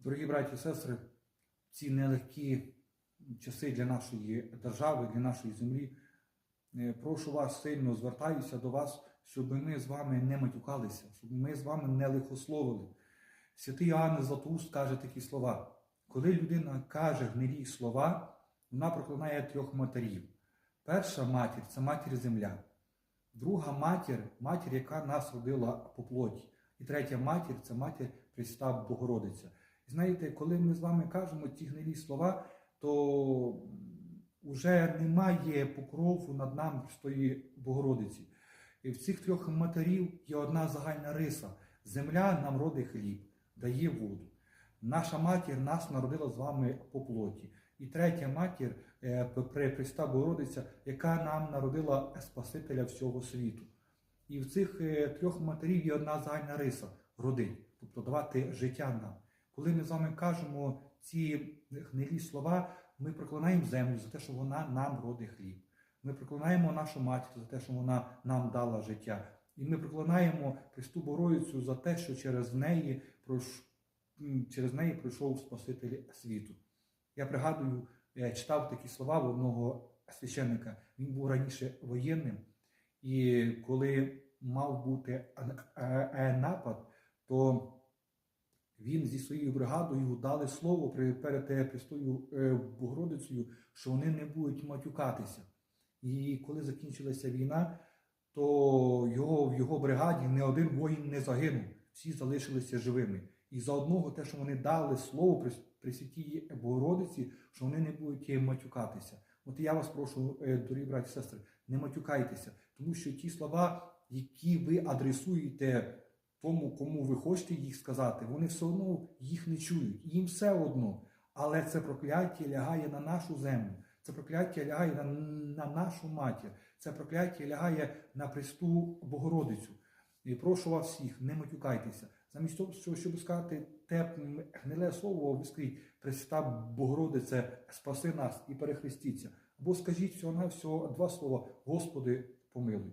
Дорогі браті і сестри, ці нелегкі часи для нашої держави, для нашої землі. е, Прошу вас сильно звертаюся до вас, щоб ми з вами не матюкалися, щоб ми з вами не лихословили. Святий Іоанн Златоуст каже такі слова: коли людина каже гнилі слова, вона проклинає трьох матерів. Перша матір це матір земля, друга матір матір, яка нас родила по плоті. І третя матір це матір Христа Богородиця. Знаєте, коли ми з вами кажемо ці гнилі слова, то вже немає покрову над нами Престої Богородиці. І в цих трьох матерів є одна загальна риса: земля нам родить хліб, дає воду. Наша матір нас народила з вами по плоті. І третя матір е, Христа Богородиця, яка нам народила Спасителя всього світу. І в цих е, трьох матерів є одна загальна риса родить, тобто давати життя нам. Коли ми з вами кажемо ці гнилі слова, ми проклинаємо землю за те, що вона нам родить хліб. Ми проклинаємо нашу матір за те, що вона нам дала життя. І ми проклинаємо Христу Богородицю за те, що через неї через неї пройшов Спаситель світу. Я пригадую, я читав такі слова в одного священника. Він був раніше воєнним, і коли мав бути е- е- напад, то він зі своєю бригадою дали слово перед е, Престою е, Богородицею, що вони не будуть матюкатися. І коли закінчилася війна, то його, в його бригаді не один воїн не загинув, всі залишилися живими. І за одного те, що вони дали слово при, святій Богородиці, що вони не будуть е, матюкатися. От я вас прошу, дорогі браті і сестри, не матюкайтеся, тому що ті слова, які ви адресуєте тому, кому ви хочете їх сказати, вони все одно їх не чують. Їм все одно. Але це прокляття лягає на нашу землю, це прокляття лягає на, на нашу матір, це прокляття лягає на Престу Богородицю. І прошу вас всіх, не матюкайтеся. Замість того, щоб сказати те гниле слово, скажіть, Преста Богородице, спаси нас і перехрестіться. Або скажіть всього на всього два слова, Господи, помилуй.